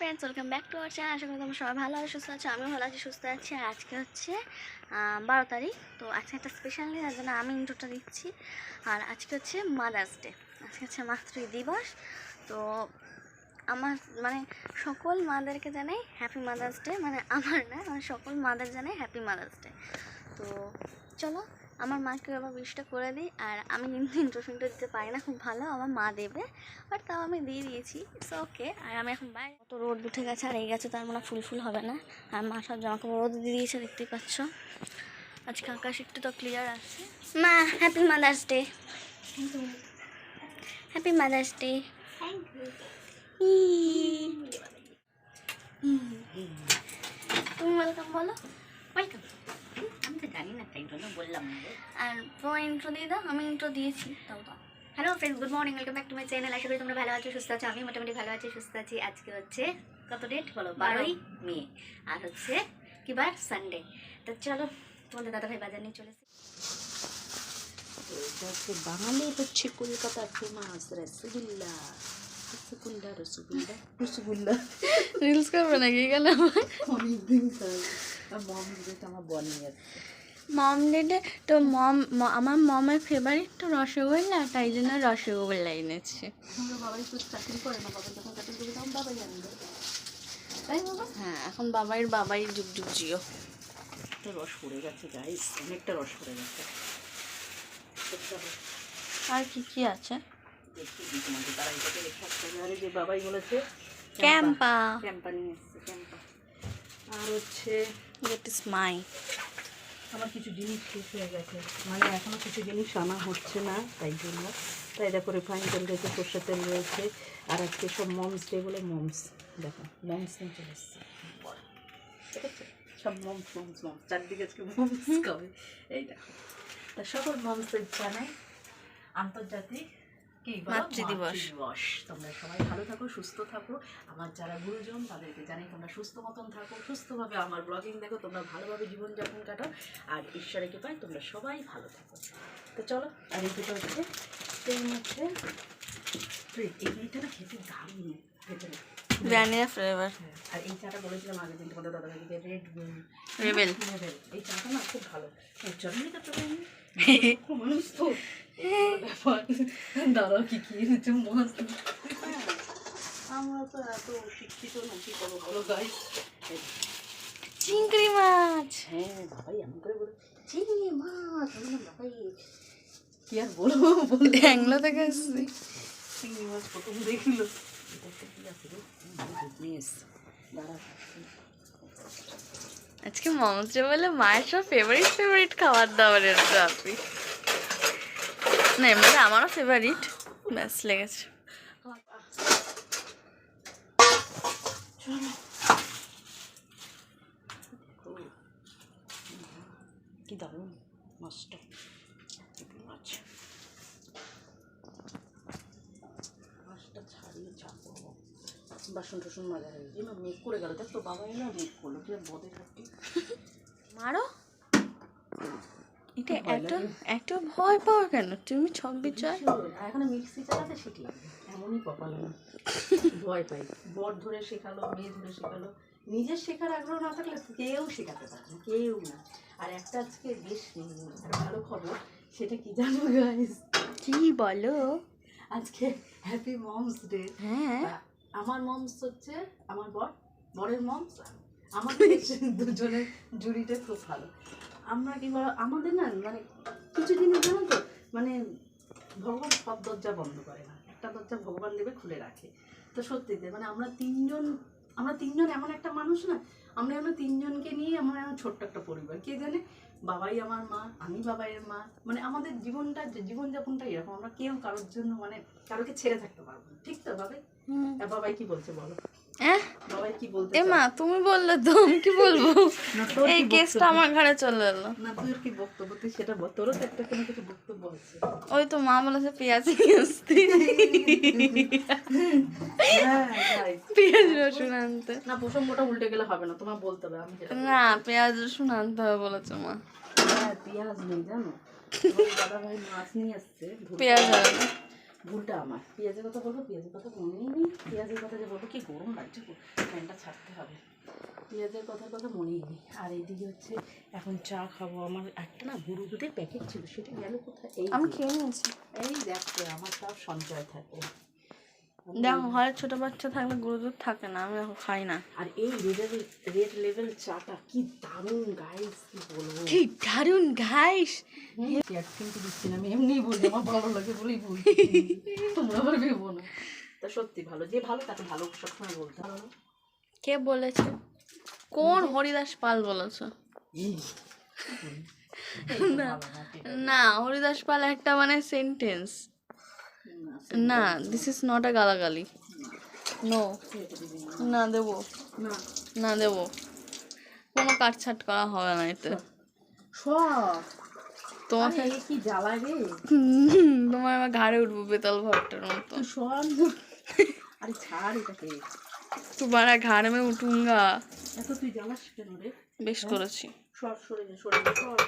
Friends welcome back to our channel আশা করি তোমরা সবাই ভালো আছো, সুস্থ আছো, আমিও ভালো আছি, সুস্থ আছি। আর আজকে হচ্ছে বারো তারিখ, তো আজকে একটা স্পেশাল যার জন্য আমি ইন্ট্রোটা দিচ্ছি। আর আজকে হচ্ছে মাদার্স ডে আজকে হচ্ছে মাতৃ দিবস তো আমার মানে সকল মাদেরকে জানাই হ্যাপি মাদার্স ডে মানে আমার না, আমার সকল মাদের জানাই হ্যাপি মাদার্স ডে তো চলো আমার মাকে আবার উইশটা করে দিই, আর আমি কিন্তু ইন্ট্রো ফিন্ট্রো দিতে পারি না, খুব ভালো, আমার মা দেবে বাট তাও আমি দিয়ে দিয়েছি ইটস ওকে আর আমি এখন বাইরে। কত রোদ উঠে গেছে, আর এই গাছে তার মানে ফুল ফুল হবে না, আর মা সব জামা কাপড় রোদ দিয়ে দিয়েছে, দেখতেই পাচ্ছ। আজকে আকাশ একটু তো ক্লিয়ার আছে। মা happy mother's day happy mother's day তুমি ওয়েলকাম বলো। ওয়েলকাম তো জানি না তাই জন্য বললাম। আর তোমার ইন্ট্রো দিয়ে দাও আমি ইন্ট্রো দিয়েছি তাও দাও। Hello friends good morning welcome back to my channel আশা করি তোমরা ভালো আছো সুস্থ আছো আমি মোটামুটি ভালো আছি সুস্থ আছি। আজকে হচ্ছে কত ডেট বলো বারোই। মে। আর হচ্ছে কি বার? সানডে তো চলো তোমাদের দাদা ভাই বাজার নিয়ে চলেছে এটা হচ্ছে বাঙালি হচ্ছে কলকাতার ফেমাস রসগোল্লা। রসগোল্লা রসগোল্লা। রসগোল্লা। রিলস করবে নাকি? গেল অনেকদিন মম যেটা আমার বনি আছে। মম ডেটে তো মম আমার মমের ফেভারিট তো রসগোল্লা তাই জন্য রসগোল্লা এনেছে। হ্যাঁ এখন বাবাই বাবাই যুগ যুগ জিও। রস পড়ে গেছে গাইস অনেকটা রস পড়ে গেছে। আর কি কি আছে? বাবাই বলেছে ক্যাম্পা। ক্যাম্পা। নিয়ে এসছে ক্যাম্পা। আর হচ্ছে গেট ইস মাই আমার কিছু জিনিস শেষ হয়ে গেছে মানে এখনও কিছু জিনিস আনা হচ্ছে না, তাই জন্য তাই দেখো রিফাইন তেল রয়েছে সর্ষের তেল রয়েছে, আর আজকে সব মমস ডে বলে মমস দেখো মমস নিয়ে চলে এসছে? সব মমস মমস মমস চারদিকে আজকে মমস কবে এই দেখো, তা সকল মমসের জানাই আন্তর্জাতিক? মাতৃদিবস। তোমরা সবাই ভালো থাকো সুস্থ থাকো। আমার যারা গুরুজন তাদেরকে জানাই তোমরা সুস্থ মতন থাকো সুস্থভাবে আমার ব্লগিং দেখো তোমরা ভালোভাবে জীবনযাপন কাটাও আর ঈশ্বরের কৃপায় তোমরা সবাই ভালো থাকো। তো চলো আর এই দুটো হচ্ছে ট্রেন হচ্ছে এগুলিটা না খেতে দারুণ ভেতরে। ভ্যানিলা ফ্লেভার আর এই চাটা বলেছিলাম আগের দিন তোমাদের দাদা ভাইকে রেড Rebel। রেবেল এই চাটা না খুব ভালো। চটনি কাটতে পারি মানুষ তো। দাদা কি কি এনেছে মস্ত হ্যাঁ, আমরা তো এত শিক্ষিত না কি করব বলো গাইস চিংড়ি মাছ। হ্যাঁ বাবাই এমন করে বলে চিংড়ি মাছ। আমি বাবাই কি আর বলব? বলতে ব্যাংলো থেকে এসেছি চিংড়ি মাছ প্রথম দেখল এটা কি আছে রে বিজনেস দাঁড়া আজকে মমসে বলে মায়ের সব ফেভারিট ফেভারিট খাবার দাবারের আপনি না এমনি আমারও ফেভারিট ব্যাস, লেগেছে। কি মাছ মাছটা ছাড়িয়ে চাপো বাসন টাসন মাজা হয়ে গেছে। না মেঘ করে গেল। দেখ তো বাবা এলো মেঘ করল। কি আর বদে থাকতে মারো? এটা এত এত ভয় পাও কেন? তুমি ছব্বিশ জয় এখানে মিক্সি চালাতে শিখলাম এমনই কপাল ভয় পাই। বর ধরে শেখালো মেয়ে ধরে শেখালো। নিজের শেখার আগ্রহ না থাকলে কেউ শেখাতে পারে না। কেউ না। আর একটা আজকে বেশ ভালো খবর সেটা কি জানো গাইস কি বলো? আজকে হ্যাপি মমস ডে হ্যাঁ। আমার মমস হচ্ছে আমার বর, বরের মমস আমাদের দুজনের জুড়িটা খুব ভালো। আমরা কি বলো, আমাদের না মানে কিছু জিনিস জানো তো মানে ভগবান সব দরজা বন্ধ করে না, একটা দরজা ভগবান দেবে খুলে রাখে। তো সত্যিতে মানে আমরা তিনজন আমরা তিনজন এমন একটা মানুষ না আমরা এমন তিনজনকে নিয়ে আমার এমন ছোট্ট একটা পরিবার। কে জানে? বাবাই আমার মা আমি বাবাইয়ের মা। মানে আমাদের জীবনটা জীবনযাপনটা এরকম আমরা কেউ কারোর জন্য মানে কারোকে ছেড়ে থাকতে পারব না। ঠিক তো বাবাই? আর বাবাই কি বলছে বলো? এ মা তুমি বললে তো কি বলব? এই কেসটা আমার ঘরে চলে এলো। না তোর কি বক্তব্য? তুই সেটা বল। তোরও তো একটা কোনো কিছু বক্তব্য আছে। ওই তো মা বলেছে পেঁয়াজ আসতে হ্যাঁ, পেঁয়াজ রসুন আনতে। না প্রসঙ্গটা উল্টে গেলে হবে না তোমার বলতে হবে আমি না পেঁয়াজ রসুন আনতে হবে বলেছে মা। হ্যাঁ পেঁয়াজ নেই জানো? দাদা ভাই মাছ নিয়ে আসছে পেঁয়াজ ভুলটা আমার। পেঁয়াজের কথা বলব পেঁয়াজের কথা মনেই নেই। পেঁয়াজের কথা যে বলব কি গরম লাগছে। ফ্যানটা ছাড়তে হবে। পেঁয়াজের কথার কথা মনেই নেই। আর এইদিকে হচ্ছে এখন চা খাব। আমার একটা না গুরু দুধের প্যাকেট ছিল সেটা গেল কোথায়? এই আমি খেয়ে নিয়েছি। এই দেখো আমার সব সঞ্চয় থাকে। দেখো ঘরে ছোট বাচ্চা থাকলে গুঁড়ো দুধ থাকে না আমি এখন খাই না। আর এই রেড রেড লেভেল চাটা কি দারুণ গাইস কি বলব? কি দারুণ পেঁয়াজ কিন্তু দিচ্ছি না আমি এমনি বলি আমার ভালো লাগে বলেই বলি। তোমরা আবার ভেবো না। তা সত্যি ভালো যে ভালো তাকে ভালো সবসময় বলতে কে বলেছে? কোন হরিদাস পাল বলেছে? না না হরিদাস পাল একটা মানে সেন্টেন্স না দিস ইজ নট আ গালাগালি। নো না দেবো। না। না দেবো। কোনো কাটছাট করা হবে না এতে। তোমাকে কি জ্বালা রে? তোমার আমার ঘাড়ে উঠবো বেতাল ভট্টার মতো। তুই সব আরে ছাড় এটাকে। তোমারা ঘাড় মে উঠুঙ্গা। এত তুই জ্বালাস কেন রে? বেশ করেছি। সর সরে যা সরে যা সর।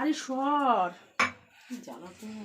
আরে সর। জ্বালা তুমি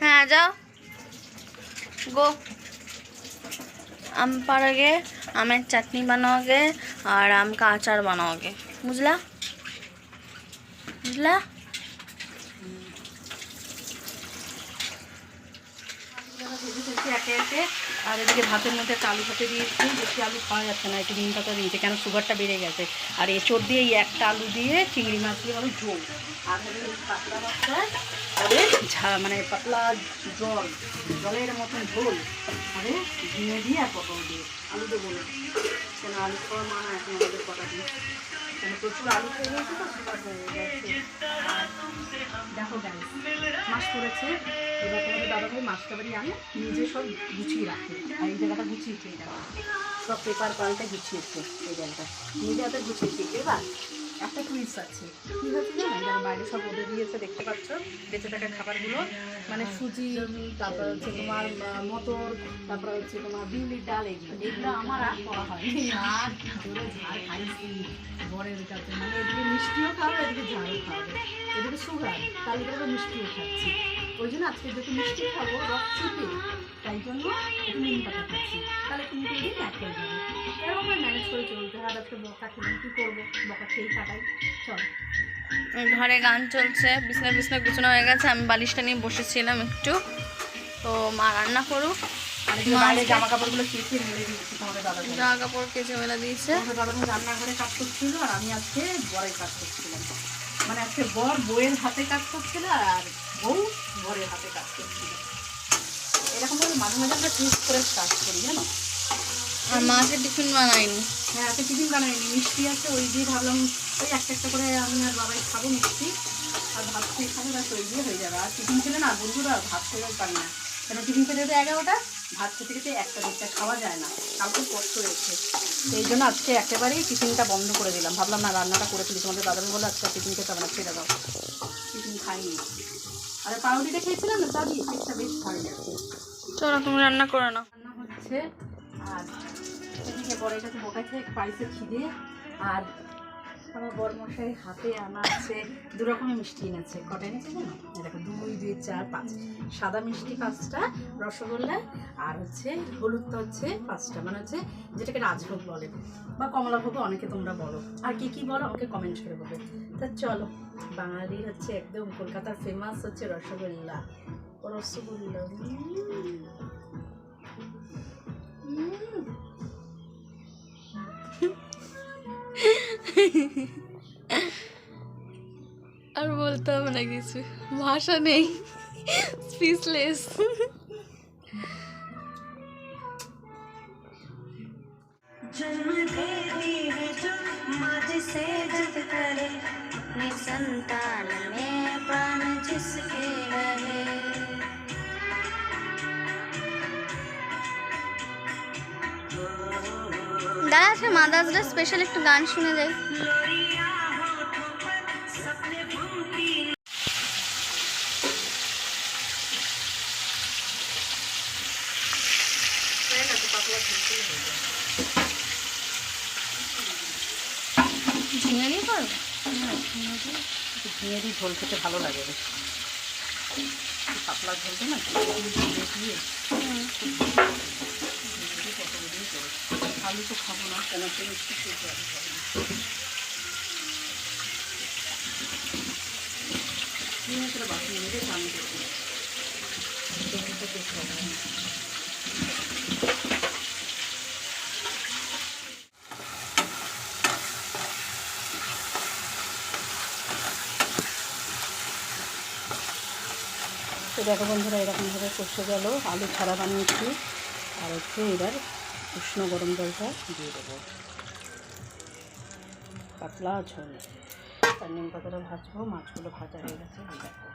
হ্যাঁ যাও। গো। আম পাড়াগে আমের চাটনি বানাও বানাওগে আর আমকে আচার বানাও বানাওগে বুঝলা? বুঝলা? একে একে। আর এদিকে ভাতের মধ্যে একটা আলু ভাতে দিয়েছি, বেশি আলু খাওয়া যাচ্ছে না, একটু নিম পাতা দিয়েছে, কেন সুগারটা বেড়ে গেছে। আর এঁচড় দিয়ে এই একটা আলু দিয়ে চিংড়ি মাছ দিয়ে হবে ঝোল। আর পাতলা মাছটা হবে ঝা মানে পাতলা জল, জলের মতন ঝোল হবে ঝিঙে দিয়ে আর পটল দিয়ে। আলু দেবো না। কেন আলু খাওয়া মানা, এখন আমাদের কটা দিন। কেন প্রচুর আলু খেয়ে গেছে তো আর দেখো গাইস মাছ করেছে এবার তোমাদের দাদা ভাই মাছটা বাড়ি আনে, নিজে সব গুছিয়ে রাখে। আর এই জায়গাটা গুছিয়েছে এই জায়গা সব পেপার, পাল্টে গুছিয়েছে এই জায়গাটা নিজে হাতে গুছিয়েছে এবার একটা টুইস আছে। কী হয়েছে জানো? যারা বাইরে সব রোদে দিয়েছে, দেখতে পাচ্ছ? বেঁচে থাকা খাবারগুলো। মানে সুজি, তারপর হচ্ছে তোমার মটর, তারপর হচ্ছে তোমার বিউলির ডাল এগুলো এগুলো আমার আর করা হয় আর বরের কাছে। মানে এদিকে মিষ্টিও খাওয়াবে, এদিকে ঝালও খাওয়াবে। এদিকে সুগার, তার লিগে মিষ্টিও খাচ্ছি। ওই জন্য আজকে যেহেতু মিষ্টি খাব, রস চিপে, তাই জন্য একটু নিম পাতা খাচ্ছি। তাহলে একটু মুখে দিন এরকম ম্যানেজ করে আর আজকে বকা খেলাম কী করব? বকা খেয়েই কাটাই চল। ঘরে গান চলছে বিছনা বিছনা গুছানো হয়ে গেছে আমি বালিশটা নিয়ে বসেছিলাম একটু। তো মা রান্না করুক। জামা কাপড়গুলো কেচে মেলে দিচ্ছি তোমাদের দাদা জামা কাপড় কেচে মেলা দিয়েছে। দাদা রান্নাঘরে কাজ করছিল আর আমি আজকে বরের কাজ করছিলাম। মানে আজকে বর বউয়ের হাতে কাজ করছিল আর বউ বরের হাতে কাজ করছিল। এরকম মাঝে মাঝে আমরা টুইস্ট করে কাজ করি জানো? আর মাকে টিফিন বানাইনি হ্যাঁ তো টিফিন বানাইনি মিষ্টি আছে ওই দিয়ে ভাবলাম ওই একটা একটা করে আমি আর বাবাই খাব মিষ্টি। আর ভাত খেয়ে খাব ব্যাস ওই দিয়ে হয়ে যাবে। আর টিফিন খেলে না বন্ধুরা ভাত খেলেও পারি না। কেন টিফিন খেতে যেতে এগারোটা ভাত খেতে খেতে একটা দেড়টা খাওয়া যায় না। কালকে কষ্ট হয়েছে। এই জন্য আজকে একেবারেই টিফিনটা বন্ধ করে দিলাম। ভাবলাম না রান্নাটা করে ফেলি। তোমাদের দাদাকে বলে আজকে টিফিন খেতে হবে না ছেড়ে দাও টিফিন খাইনি। আর পাউরুটিটা খেয়েছিলাম না দাদি পেটটা বেশ ভালো লাগছে চলো তুমি রান্না করে নাও। রান্না হচ্ছে আর এদিকে বরের কাছে বোকা খেয়ে পাইছে খিদে। আর আমার বরমশাই হাতে আনা আছে দু মিষ্টি এনেছে। কটা এনেছে জানো? দেখো, দুই দুই, চার, পাঁচ। সাদা মিষ্টি পাঁচটা, রসগোল্লা, আর হচ্ছে হলুদটা হচ্ছে পাঁচটা। মানে হচ্ছে যেটাকে রাজভোগ বলে। বা কমলাভোগও অনেকে তোমরা বলো। আর কি কি বলো আমাকে কমেন্ট করে বলো। তা চলো, বাঙালির হচ্ছে একদম কলকাতার ফেমাস হচ্ছে রসগোল্লা। রসগোল্লা। আর বলতে হবে না কিছু ভাষা নেই স্পিচলেস जन्म देती है जो माँ से जिद करे अपनी संतान में प्राण जिसके रहे দাঁড়া আজকে মাদার্স ডে স্পেশাল একটু গান শুনে যাই। ঝিঙে দিয়ে করো ঝিঙে ঝোল খেতে ভালো লাগে পাতলা ঝোল না দিয়ে। তো একটু দেখি বন্ধুরা এরকমভাবে কষে গেল আলু ছাড়া বানিয়েছি। আর হচ্ছে এবার উষ্ণ গরম জলটা দিয়ে দেবো। পাতলা ঝোল। আর নিম পাতাটা ভাজবো, মাছগুলো ভাজা হয়ে গেছে দেখো।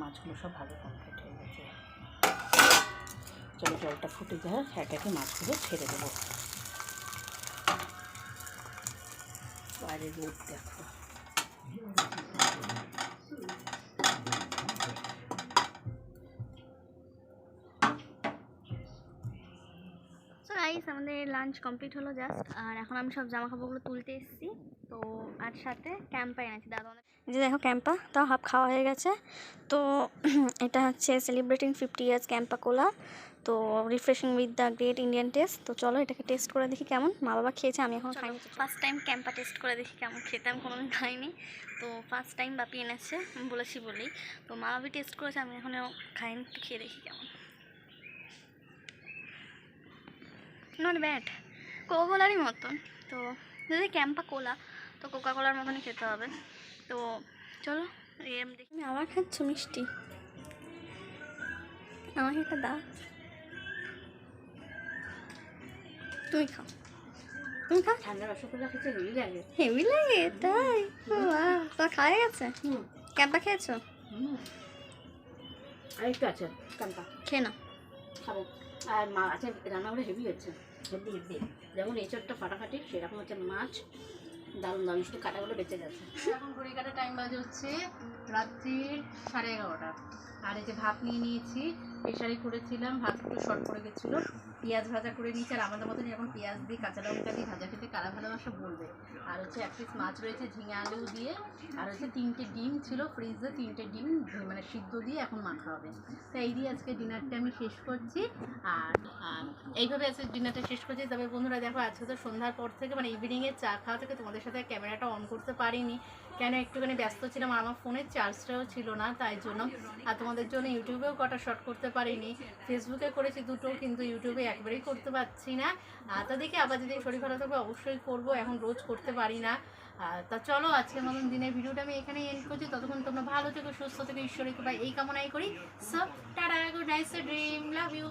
মাছগুলো সব ভাজা কমপ্লিট হয়ে গেছে। চলো জলটা ফুটে যায় একে মাছগুলো ছেড়ে দেবো। বাইরে রোদ দেখো। গাইস আমাদের লাঞ্চ কমপ্লিট হলো জাস্ট আর এখন আমি সব জামা কাপড়গুলো তুলতে এসেছি। তো আর সাথে ক্যাম্পা এনেছি দাদা যে দেখো ক্যাম্পা তাও হাফ খাওয়া হয়ে গেছে। তো এটা হচ্ছে celebrating fifty years Campa Cola তো refreshing with the great Indian taste তো চলো এটাকে টেস্ট করে দেখি কেমন। মা বাবা খেয়েছে আমি এখন খাইনি। ফার্স্ট টাইম ক্যাম্পা টেস্ট করে দেখি কেমন খেতে আমি কোনোদিন খাইনি। তো ফার্স্ট টাইম বাপি এনেছে আমি বলেছি বলেই। তো মা বাবি টেস্ট করেছে আমি এখনও খাইনি খেয়ে দেখি কেমন। Not bad. কোকা কোলারই মতন। তো যদি ক্যাম্পা কোলা তো কোকা কোলার মতনই খেতে হবে। তো চলো এরম দেখি। তুমি আবার খাচ্ছ মিষ্টি? আমাকে একটা দাও। তুমি খাও। তুমি খাও? ঠান্ডা রসগোল্লা খেতে হেভি লাগে। হেভি লাগে তাই? তোমার খাওয়া গেছে? হুম। ক্যাম্পা খেয়েছো? হুম। আছে কান্তা খেয়ে নাও। খাব। আর মা আছে রান্নাগুলো হেভি হচ্ছে। Heavy heavy. যেমন এচরটা ফাটাফাটি সেরকম হচ্ছে মাছ। দারুণ দারুণ। শুধু কাটাগুলো বেঁচে যাচ্ছে এখন ঘড়ি কাটা টাইম বাজে হচ্ছে রাত্রির সাড়ে এগারোটা। আর এই যে ভাত নিয়ে নিয়েছি প্রেশারে করেছিলাম ভাত একটু শর্ট পড়ে গেছিল। পেঁয়াজ ভাজা করে নিয়েছি, আর আমাদের মতন এখন পেঁয়াজ দিয়ে কাঁচা লঙ্কা দিয়ে ভাজা খেতে কারা ভালোবাসা বলবে। আর হচ্ছে এক পিস মাছ রয়েছে ঝিঙে আলু দিয়ে, আর হচ্ছে তিনটে ডিম ছিল ফ্রিজে তিনটে ডিম মানে সিদ্ধ দিয়ে এখন মাখা হবে। তো এই দিয়ে আজকে ডিনারটা আমি শেষ করছি, আর এইভাবে আজকে ডিনারটা শেষ করছি। তবে বন্ধুরা দেখো, আজকে তো সন্ধ্যার পর থেকে মানে ইভিনিংয়ে চা খাওয়া থেকে তোমাদের সাথে ক্যামেরাটা অন করতে পারিনি। কেন একটুখানি ব্যস্ত ছিলাম, আর আমার ফোনের চার্জটাও ছিল না, তাই জন্য। আর তোমাদের জন্য ইউটিউবেও কটা শর্ট করতে পারিনি। ফেসবুকে করেছি দুটো, কিন্তু ইউটিউবে একবারেই করতে পারছি না। তা দেখি আবার যদি শরীর খারাপ থাকবে অবশ্যই করব, এখন রোজ করতে পারি না। তা চলো আজকের মতন দিনের ভিডিওটা আমি এখানেই এন্ড করছি। ততক্ষণ তোমরা ভালো থেকো, সুস্থ থেকে, ঈশ্বরের কৃপায় এই কামনাই করি। So tata good nice dream love you